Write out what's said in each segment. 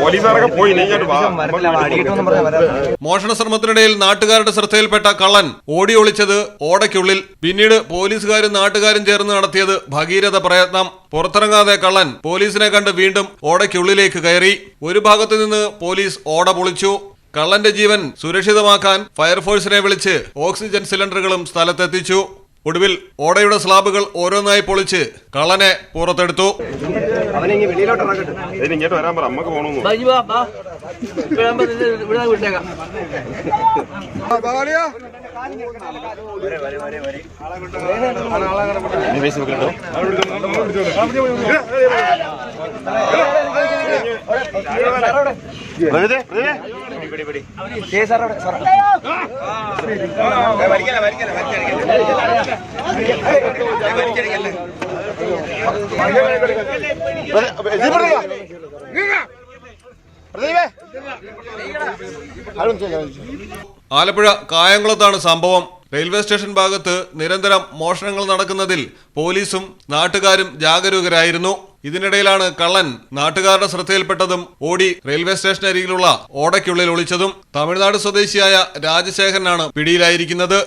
പോലീസുകാരൊക്കെ പോയി മോഷണ ശ്രമത്തിനിടയിൽ നാട്ടുകാരുടെ ശ്രദ്ധയിൽപ്പെട്ട കള്ളൻ ഓടി ഒളിച്ചത് ഓടയ്ക്കുള്ളിൽ. പിന്നീട് പോലീസുകാരും നാട്ടുകാരും ചേർന്ന് നടത്തിയത് ഭഗീരഥ പ്രയത്നം. പുറത്തിറങ്ങാതെ കള്ളൻ പോലീസിനെ കണ്ട് വീണ്ടും ഓടയ്ക്കുള്ളിലേക്ക് കയറി. ഒരു ഭാഗത്തു നിന്ന് പോലീസ് ഓട പൊളിച്ചു. കള്ളന്റെ ജീവൻ സുരക്ഷിതമാക്കാൻ ഫയർഫോഴ്സിനെ വിളിച്ച് ഓക്സിജൻ സിലിണ്ടറുകളും സ്ഥലത്തെത്തിച്ചു. ഒടുവിൽ ഓടയുടെ സ്ലാബുകൾ ഓരോന്നായി പൊളിച്ച് കളനെ പുറത്തെടുത്തു. ഇതിന് ആലപ്പുഴ കായംകുളത്താണ് സംഭവം. റെയിൽവേ സ്റ്റേഷൻ ഭാഗത്ത് നിരന്തരം മോഷണങ്ങൾ നടക്കുന്നതിൽ പോലീസും നാട്ടുകാരും ജാഗരൂകരായിരുന്നു. ഇതിനിടയിലാണ് കള്ളൻ നാട്ടുകാരുടെ ശ്രദ്ധയിൽപ്പെട്ടതും ഓടി റെയിൽവേ സ്റ്റേഷൻ അരികിലുള്ള ഓടയ്ക്കുള്ളിൽ ഒളിച്ചതും തമിഴ്നാട് സ്വദേശിയായ രാജശേഖരനാണ് പിടിയിലായിരിക്കുന്നത്.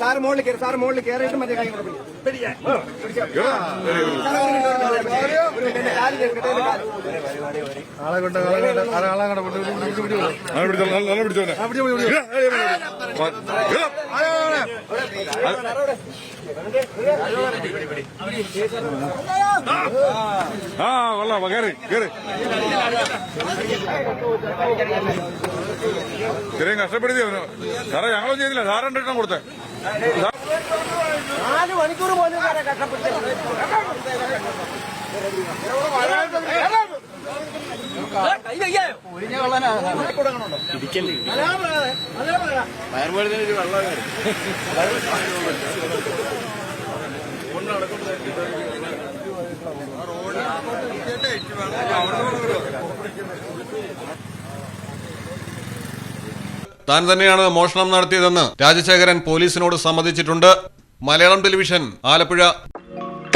സാറ് മുകളിൽ കയറി സാറ് മുകളിൽ കയറിയിട്ട് മറ്റേ കാര്യം കൂടെ പിടി. ഇത്രയും കഷ്ടപ്പെടുത്തി അവനോ സാറേ ഞങ്ങളൊന്നും ചെയ്തില്ല സാറ് രണ്ടെണ്ണം കൊടുത്തേ നാല് മണിക്കൂർ പോലും താൻ തന്നെയാണ് മോഷണം നടത്തിയതെന്ന് രാജശേഖരൻ പോലീസിനോട് സമ്മതിച്ചിട്ടുണ്ട്. Malayalam television Alappuzha.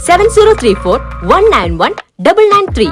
seven zero three four one nine one double nine three